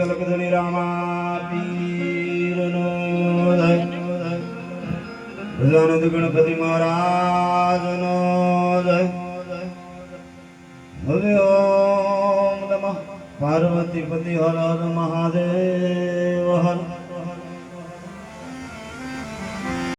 અલકધણી રામા પીરનો. ગજાનંદ ગણપતિ મહારાજનો હવે ઓમ નમઃ પાર્વતી પતિ હર હર મહાદેવ હર